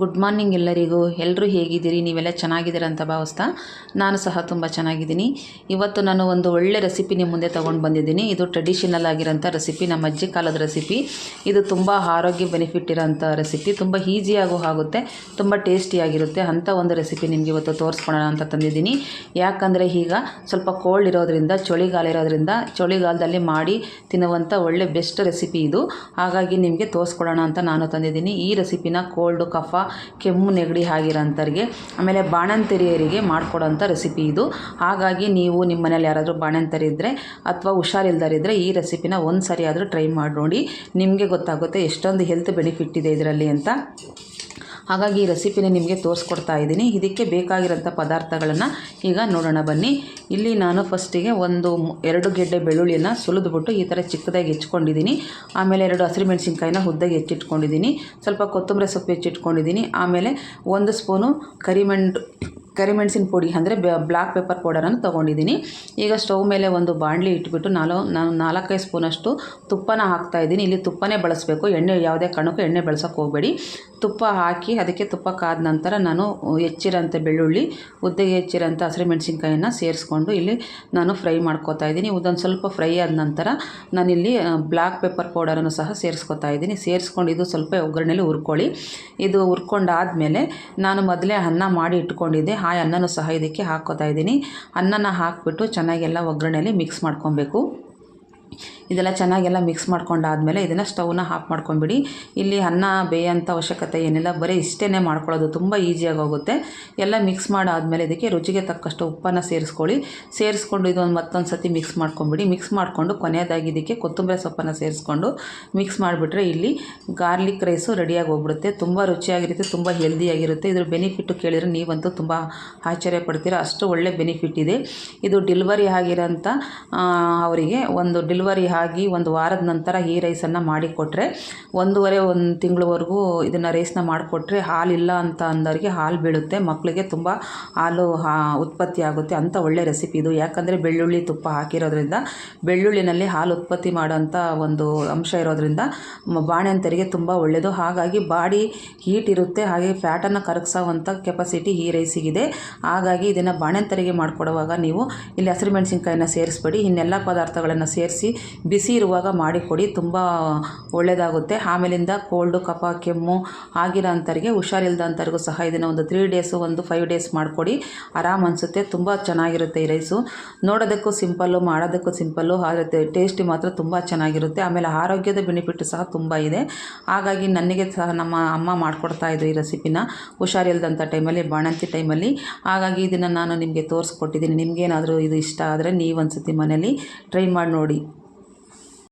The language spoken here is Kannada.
Good morning ಎಲ್ಲರಿಗೂ. ಎಲ್ಲರೂ ಹೇಗಿದ್ದೀರಿ? ನೀವೆಲ್ಲ ಚೆನ್ನಾಗಿದ್ದೀರ ಅಂತ ಭಾವಿಸ್ತಾ ನಾನು ಸಹ ತುಂಬ ಚೆನ್ನಾಗಿದ್ದೀನಿ. ಇವತ್ತು ನಾನು ಒಂದು ಒಳ್ಳೆ ರೆಸಿಪಿ ನಿಮ್ಮ ಮುಂದೆ ತೊಗೊಂಡು ಬಂದಿದ್ದೀನಿ. ಇದು ಟ್ರೆಡಿಷನಲ್ ಆಗಿರೋಂಥ ರೆಸಿಪಿ ನಮ್ಮ ಅಜ್ಜಿ ಕಾಲದ ರೆಸಿಪಿ ಇದು ತುಂಬ ಆರೋಗ್ಯ ಬೆನಿಫಿಟ್ ಇರೋಂಥ ರೆಸಿಪಿ ತುಂಬ ಈಸಿಯಾಗೂ ಆಗುತ್ತೆ, ತುಂಬ ಟೇಸ್ಟಿಯಾಗಿರುತ್ತೆ ಅಂಥ ಒಂದು ರೆಸಿಪಿ ನಿಮಗೆ ಇವತ್ತು ತೋರಿಸ್ಕೊಳೋಣ ಅಂತ ತಂದಿದ್ದೀನಿ. ಯಾಕಂದರೆ ಈಗ ಸ್ವಲ್ಪ ಕೋಲ್ಡ್ ಇರೋದ್ರಿಂದ, ಚಳಿಗಾಲ ಇರೋದ್ರಿಂದ, ಚಳಿಗಾಲದಲ್ಲಿ ಮಾಡಿ ತಿನ್ನುವಂಥ ಒಳ್ಳೆ ಬೆಸ್ಟ್ ರೆಸಿಪಿ ಇದು. ಹಾಗಾಗಿ ನಿಮಗೆ ತೋರಿಸ್ಕೊಡೋಣ ಅಂತ ನಾನು ತಂದಿದ್ದೀನಿ. ಈ ರೆಸಿಪಿನ ಕೋಲ್ಡು ಕಫ ಕೆಮ್ಮು, ನೆಗಡಿ ಆಗಿರೋಂಥವ್ರಿಗೆ ಆಮೇಲೆ ಬಾಣಂತಿರಿಯರಿಗೆ ಮಾಡಿಕೊಡೋಂಥ ರೆಸಿಪಿ ಇದು. ಹಾಗಾಗಿ ನೀವು ನಿಮ್ಮ ಮನೇಲಿ ಯಾರಾದರೂ ಬಾಣಂತರಿದ್ದರೆ ಅಥವಾ ಹುಷಾರಿಲ್ದರಿದ್ದರೆ ಈ ರೆಸಿಪಿನ ಒಂದು ಸರಿ ಆದರೂ ಟ್ರೈ ಮಾಡಿ ನೋಡಿ ನಿಮಗೆ ಗೊತ್ತಾಗುತ್ತೆ ಎಷ್ಟೊಂದು ಹೆಲ್ತ್ ಬೆನಿಫಿಟ್ ಇದೆ ಇದರಲ್ಲಿ ಅಂತ. ಹಾಗಾಗಿ ಈ ರೆಸಿಪಿನ ನಿಮಗೆ ತೋರಿಸ್ಕೊಡ್ತಾ ಇದ್ದೀನಿ. ಇದಕ್ಕೆ ಬೇಕಾಗಿರೋಂಥ ಪದಾರ್ಥಗಳನ್ನು ಈಗ ನೋಡೋಣ ಬನ್ನಿ. ಇಲ್ಲಿ ನಾನು ಫಸ್ಟಿಗೆ ಒಂದು ಎರಡು ಗೆಡ್ಡೆ ಬೆಳ್ಳುಳ್ಳಿನ ಸುಲಿದ್ಬಿಟ್ಟು ಈ ಥರ ಚಿಕ್ಕದಾಗಿ ಹೆಚ್ಕೊಂಡಿದ್ದೀನಿ. ಆಮೇಲೆ ಎರಡು ಹಸಿರು ಮೆಣಸಿನ್ಕಾಯಿನ ಉದ್ದಾಗಿ ಹೆಚ್ಚಿಟ್ಕೊಂಡಿದ್ದೀನಿ. ಸ್ವಲ್ಪ ಕೊತ್ತಂಬರಿ ಸೊಪ್ಪು ಹೆಚ್ಚಿಟ್ಕೊಂಡಿದ್ದೀನಿ. ಆಮೇಲೆ ಒಂದು ಸ್ಪೂನು ಕರಿಮೆಣ್ ಕರಿಮೆಣಸಿನ ಪುಡಿ ಅಂದರೆ ಬ್ಲ್ಯಾಕ್ ಪೆಪ್ಪರ್ ಪೌಡರನ್ನು ತೊಗೊಂಡಿದ್ದೀನಿ. ಈಗ ಸ್ಟವ್ ಮೇಲೆ ಒಂದು ಬಾಣಲಿ ಇಟ್ಬಿಟ್ಟು ನಾನು ನಾನು ನಾಲ್ಕೈದು ಸ್ಪೂನಷ್ಟು ತುಪ್ಪನ ಹಾಕ್ತಾ ಇದ್ದೀನಿ. ಇಲ್ಲಿ ತುಪ್ಪನೇ ಬಳಸಬೇಕು. ಎಣ್ಣೆ ಯಾವುದೇ ಕಾರಣಕ್ಕೂ ಎಣ್ಣೆ ಬಳಸೋಕ್ಕೆ ಹೋಗಬೇಡಿ. ತುಪ್ಪ ಹಾಕಿ ಅದಕ್ಕೆ ತುಪ್ಪ ಕಾದ ನಂತರ ನಾನು ಹೆಚ್ಚಿರೋಂಥ ಬೆಳ್ಳುಳ್ಳಿ, ಉದ್ದಗೆ ಹೆಚ್ಚಿರೋಂಥ ಹಸಿರು ಸೇರಿಸ್ಕೊಂಡು ಇಲ್ಲಿ ನಾನು ಫ್ರೈ ಮಾಡ್ಕೋತಾ ಇದ್ದೀನಿ. ಇದೊಂದು ಸ್ವಲ್ಪ ಫ್ರೈ ಆದ ನಂತರ ನಾನಿಲ್ಲಿ ಬ್ಲ್ಯಾಕ್ ಪೆಪ್ಪರ್ ಪೌಡರನ್ನು ಸಹ ಸೇರಿಸ್ಕೊತಾ ಇದ್ದೀನಿ. ಸೇರಿಸ್ಕೊಂಡು ಇದು ಸ್ವಲ್ಪ ಒಗ್ಗರಣೆಲಿ ಹುರ್ಕೊಳ್ಳಿ. ಇದು ಹುರ್ಕೊಂಡಾದಮೇಲೆ ನಾನು ಮೊದಲೇ ಅನ್ನ ಮಾಡಿ ಇಟ್ಕೊಂಡಿದ್ದೆ. ಆ ಅನ್ನನೂ ಸಹ ಇದಕ್ಕೆ ಹಾಕೋತಾ ಇದ್ದೀನಿ. ಅನ್ನನ ಹಾಕಿಬಿಟ್ಟು ಚೆನ್ನಾಗೆಲ್ಲ ಒಗ್ಗರಣೆಯಲ್ಲಿ ಮಿಕ್ಸ್ ಮಾಡ್ಕೊಬೇಕು. ಇದೆಲ್ಲ ಚೆನ್ನಾಗೆಲ್ಲ ಮಿಕ್ಸ್ ಮಾಡ್ಕೊಂಡಾದಮೇಲೆ ಇದನ್ನು ಸ್ಟವ್ನ ಆಫ್ ಮಾಡ್ಕೊಂಬಿಡಿ ಇಲ್ಲಿ ಅನ್ನ ಬೇಯೋಂಥ ಅವಶ್ಯಕತೆ ಏನಿಲ್ಲ. ಬರೀ ಇಷ್ಟೇ ಮಾಡ್ಕೊಳ್ಳೋದು. ತುಂಬ ಈಸಿಯಾಗಿ ಹೋಗುತ್ತೆ. ಎಲ್ಲ ಮಿಕ್ಸ್ ಮಾಡಾದಮೇಲೆ ಇದಕ್ಕೆ ರುಚಿಗೆ ತಕ್ಕಷ್ಟು ಉಪ್ಪನ್ನು ಸೇರಿಸ್ಕೊಳ್ಳಿ. ಸೇರಿಸ್ಕೊಂಡು ಇದೊಂದು ಮತ್ತೊಂದು ಸತಿ ಮಿಕ್ಸ್ ಮಾಡ್ಕೊಂಬಿಡಿ ಮಿಕ್ಸ್ ಮಾಡಿಕೊಂಡು ಕೊನೆಯದಾಗಿ ಇದಕ್ಕೆ ಕೊತ್ತಂಬರಿ ಸೊಪ್ಪನ್ನು ಸೇರಿಸ್ಕೊಂಡು ಮಿಕ್ಸ್ ಮಾಡಿಬಿಟ್ರೆ ಇಲ್ಲಿ ಗಾರ್ಲಿಕ್ ರೈಸು ರೆಡಿಯಾಗಿ ಹೋಗ್ಬಿಡುತ್ತೆ. ತುಂಬ ರುಚಿಯಾಗಿರುತ್ತೆ, ತುಂಬ ಹೆಲ್ದಿಯಾಗಿರುತ್ತೆ ಇದ್ರ ಬೆನಿಫಿಟ್ಟು ಕೇಳಿದರೆ ನೀವಂತೂ ತುಂಬ ಆಶ್ಚರ್ಯ ಪಡ್ತೀರ. ಅಷ್ಟು ಒಳ್ಳೆ ಬೆನಿಫಿಟ್ ಇದೆ. ಇದು ಡೆಲಿವರಿ ಆಗಿರೋಂಥ ಅವರಿಗೆ ಒಂದು ಡೆಲಿವರಿ ಆಗಿ ಒಂದು ವಾರದ ನಂತರ ಈ ರೈಸನ್ನು ಮಾಡಿಕೊಟ್ರೆ ಒಂದೂವರೆ, ಒಂದು ತಿಂಗಳವರೆಗೂ ಇದನ್ನು ರೈಸ್ನ ಮಾಡಿಕೊಟ್ರೆ ಹಾಲಿಲ್ಲ ಅಂತ ಅಂದವ್ರಿಗೆ ಹಾಲು ಬೀಳುತ್ತೆ. ಮಕ್ಕಳಿಗೆ ತುಂಬ ಹಾಲು, ಹಾ, ಉತ್ಪತ್ತಿ ಆಗುತ್ತೆ ಅಂಥ ಒಳ್ಳೆ ರೆಸಿಪಿ ಇದು. ಯಾಕಂದರೆ ಬೆಳ್ಳುಳ್ಳಿ ತುಪ್ಪ ಹಾಕಿರೋದ್ರಿಂದ ಬೆಳ್ಳುಳ್ಳಿನಲ್ಲಿ ಹಾಲು ಉತ್ಪತ್ತಿ ಮಾಡೋಂಥ ಒಂದು ಅಂಶ ಇರೋದ್ರಿಂದ ಬಾಣಂತರಿಗೆ ತುಂಬ ಒಳ್ಳೆಯದು ಹಾಗಾಗಿ ಬಾಡಿ ಹೀಟ್ ಇರುತ್ತೆ. ಹಾಗೆ ಫ್ಯಾಟನ್ನು ಕರಗಿಸೋವಂಥ ಕೆಪಾಸಿಟಿ ಈ ರೈಸಿಗಿದೆ ಹಾಗಾಗಿ ಇದನ್ನು ಬಾಣಂತರಿಗೆ ಮಾಡಿಕೊಡುವಾಗ ನೀವು ಇಲ್ಲಿ ಹಸಿರು ಮೆಣಸಿನ್ಕಾಯಿನ ಸೇರಿಸ್ಬೇಡಿ. ಇನ್ನೆಲ್ಲ ಪದಾರ್ಥಗಳನ್ನು ಸೇರಿಸಿ ಬಿಸಿ ಇರುವಾಗ ಮಾಡಿಕೊಡಿ ತುಂಬ ಒಳ್ಳೆಯದಾಗುತ್ತೆ ಆಮೇಲಿಂದ ಕೋಲ್ಡು, ಕಫ, ಕೆಮ್ಮು ಆಗಿರೋ ಹುಷಾರಿಲ್ದಂಥವ್ರಿಗೂ ಸಹ ಇದನ್ನು ಒಂದು ತ್ರೀ ಡೇಸು ಒಂದು ಫೈವ್ ಡೇಸ್ ಮಾಡಿಕೊಡಿ. ಆರಾಮ್ ಅನಿಸುತ್ತೆ, ತುಂಬ ಚೆನ್ನಾಗಿರುತ್ತೆ ಈ ರೈಸು ನೋಡೋದಕ್ಕೂ ಸಿಂಪಲ್ಲು ಮಾಡೋದಕ್ಕೂ ಸಿಂಪಲ್ಲು ಆದರೆ ಟೇಸ್ಟಿ ಮಾತ್ರ ತುಂಬ ಚೆನ್ನಾಗಿರುತ್ತೆ. ಆಮೇಲೆ ಆರೋಗ್ಯದ ಬೆನಿಫಿಟ್ ಸಹ ತುಂಬ ಇದೆ. ಹಾಗಾಗಿ ನನಗೆ ಸಹ ನಮ್ಮ ಅಮ್ಮ ಮಾಡಿಕೊಡ್ತಾ ಇದ್ದು ಈ ರೆಸಿಪಿನ ಹುಷಾರಿಲ್ದಂಥ ಟೈಮಲ್ಲಿ ಬಾಣಂತಿ ಟೈಮಲ್ಲಿ ಹಾಗಾಗಿ ಇದನ್ನು ನಾನು ನಿಮಗೆ ತೋರಿಸ್ಕೊಟ್ಟಿದ್ದೀನಿ. ನಿಮಗೇನಾದರೂ ಇದು ಇಷ್ಟ ಆದರೆ ನೀವು ಒಂದ್ಸತಿ ಮನೇಲಿ. ಟ್ರೈ ಮಾಡಿ ನೋಡಿ.